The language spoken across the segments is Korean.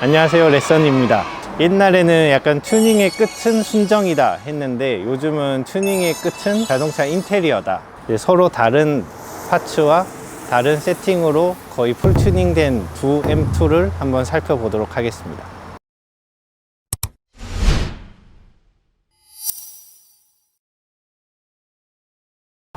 안녕하세요 레선입니다. 옛날에는 약간 튜닝의 끝은 순정이다 했는데 요즘은 튜닝의 끝은 자동차 인테리어다. 서로 다른 파츠와 다른 세팅으로 거의 풀 튜닝된 두 M2를 한번 살펴보도록 하겠습니다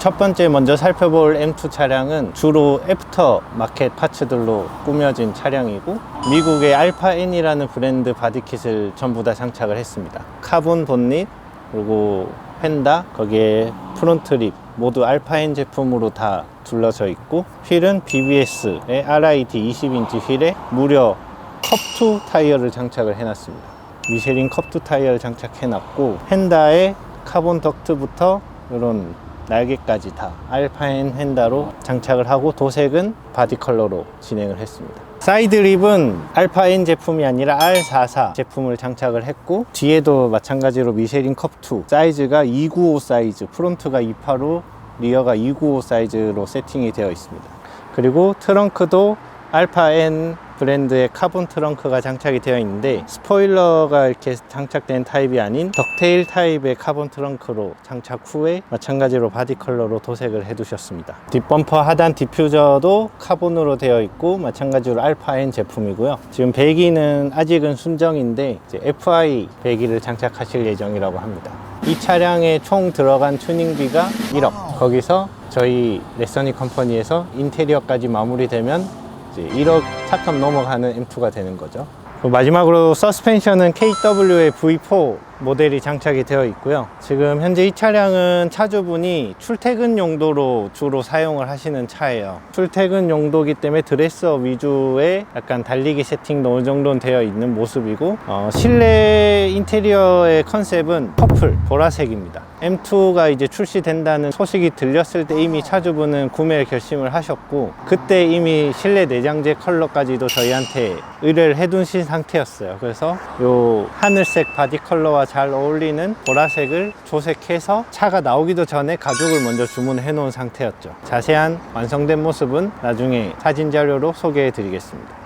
첫 번째 먼저 살펴볼 M2 차량은 주로 애프터 마켓 파츠들로 꾸며진 차량이고 미국의 알파 N이라는 브랜드 바디킷을 전부 다 장착을 했습니다. 카본 본닛 그리고 펜다 거기에 프론트 립 모두 알파 N 제품으로 다 둘러져 있고 휠은 BBS의 RID 20인치 휠에 무려 컵2 타이어를 장착을 해놨습니다. 미쉐린 컵2 타이어를 장착해놨고 펜다의 카본 덕트부터 이런 날개까지 다 알파인 헨다로 장착을 하고 도색은 바디 컬러로 진행을 했습니다. 사이드 립은 알파인 제품이 아니라 R44 제품을 장착을 했고 뒤에도 마찬가지로 미쉐린 컵2 사이즈가 295 사이즈 프론트가 285 리어가 295 사이즈로 세팅이 되어 있습니다. 그리고 트렁크도 알파 N 브랜드의 카본 트렁크가 장착이 되어 있는데 스포일러가 이렇게 장착된 타입이 아닌 덕테일 타입의 카본 트렁크로 장착 후에 마찬가지로 바디 컬러로 도색을 해 두셨습니다. 뒷범퍼 하단 디퓨저도 카본으로 되어 있고 마찬가지로 알파 N 제품이고요. 지금 배기는 아직은 순정인데 FI 배기를 장착하실 예정이라고 합니다. 이 차량에 총 들어간 튜닝비가 1억. 거기서 저희 레서니 컴퍼니에서 인테리어까지 마무리되면 이제 1억 차값 넘어가는 M2가 되는 거죠. 마지막으로 서스펜션은 KW의 V4 모델이 장착이 되어 있고요. 지금 현재 이 차량은 차주분이 출퇴근 용도로 주로 사용을 하시는 차예요. 출퇴근 용도기 때문에 드레서 위주의 약간 달리기 세팅도 어느 정도는 되어 있는 모습이고 어, 실내 인테리어의 컨셉은 퍼플, 보라색입니다. M2가 이제 출시된다는 소식이 들렸을 때 이미 차주분은 구매 결심을 하셨고 그때 이미 실내 내장재 컬러까지도 저희한테 의뢰를 해둔신 상태였어요. 그래서 요 하늘색 바디 컬러와 잘 어울리는 보라색을 조색해서 차가 나오기도 전에 가죽을 먼저 주문해 놓은 상태였죠. 자세한 완성된 모습은 나중에 사진 자료로 소개해 드리겠습니다.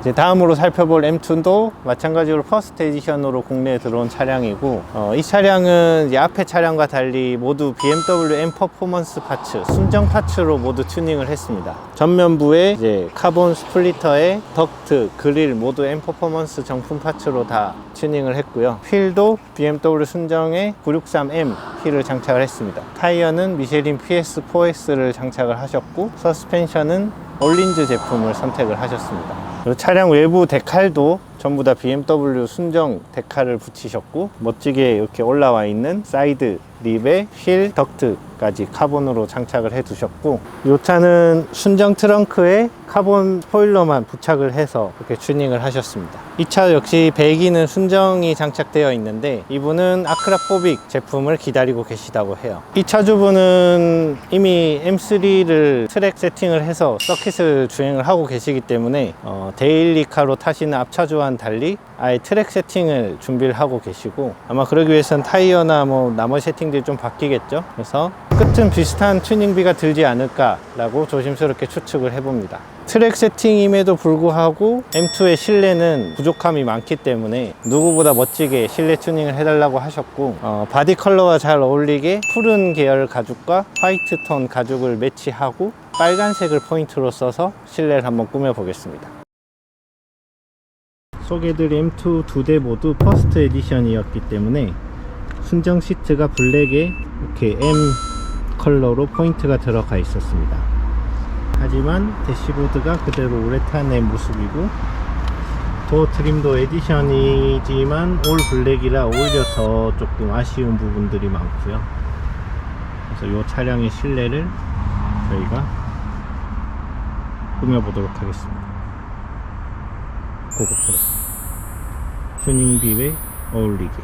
이제 다음으로 살펴볼 M2도 마찬가지로 퍼스트 에디션으로 국내에 들어온 차량이고 어, 이 차량은 앞에 차량과 달리 모두 BMW M 퍼포먼스 파츠 순정 파츠로 모두 튜닝을 했습니다. 전면부에 이제 카본 스플리터에 덕트, 그릴 모두 M 퍼포먼스 정품 파츠로 다 튜닝을 했고요. 휠도 BMW 순정의 963M 휠을 장착을 했습니다. 타이어는 미쉐린 PS4X를 장착을 하셨고 서스펜션은 올린즈 제품을 선택을 하셨습니다. 차량 외부 데칼도 전부 다 BMW 순정 데칼을 붙이셨고 멋지게 이렇게 올라와 있는 사이드 립에 휠 덕트까지 카본으로 장착을 해 두셨고 이 차는 순정 트렁크에 카본 스포일러만 부착을 해서 이렇게 튜닝을 하셨습니다 이 차 역시 배기는 순정이 장착되어 있는데 이분은 아크라포빅 제품을 기다리고 계시다고 해요. 이 차주분은 이미 M3를 트랙 세팅을 해서 서킷을 주행을 하고 계시기 때문에 어, 데일리카로 타시는 앞차주와는 달리 아예 트랙 세팅을 준비를 하고 계시고 아마 그러기 위해서는 타이어나 뭐 나머지 세팅들이 좀 바뀌겠죠? 그래서 끝은 비슷한 튜닝비가 들지 않을까라고 조심스럽게 추측을 해봅니다. 트랙 세팅임에도 불구하고 M2의 실내는 부족함이 많기 때문에 누구보다 멋지게 실내 튜닝을 해달라고 하셨고 어, 바디 컬러와 잘 어울리게 푸른 계열 가죽과 화이트 톤 가죽을 매치하고 빨간색을 포인트로 써서 실내를 한번 꾸며 보겠습니다. 소개드릴 M2 두 대 모두 퍼스트 에디션이었기 때문에 순정 시트가 블랙에 이렇게 M 컬러로 포인트가 들어가 있었습니다. 하지만 대시보드가 그대로 우레탄의 모습이고 도어 트림도 에디션이지만 올 블랙이라 오히려 더 조금 아쉬운 부분들이 많고요. 그래서 이 차량의 실내를 저희가 꾸며보도록 하겠습니다. 고급스럽게. 튜닝비에 어울리게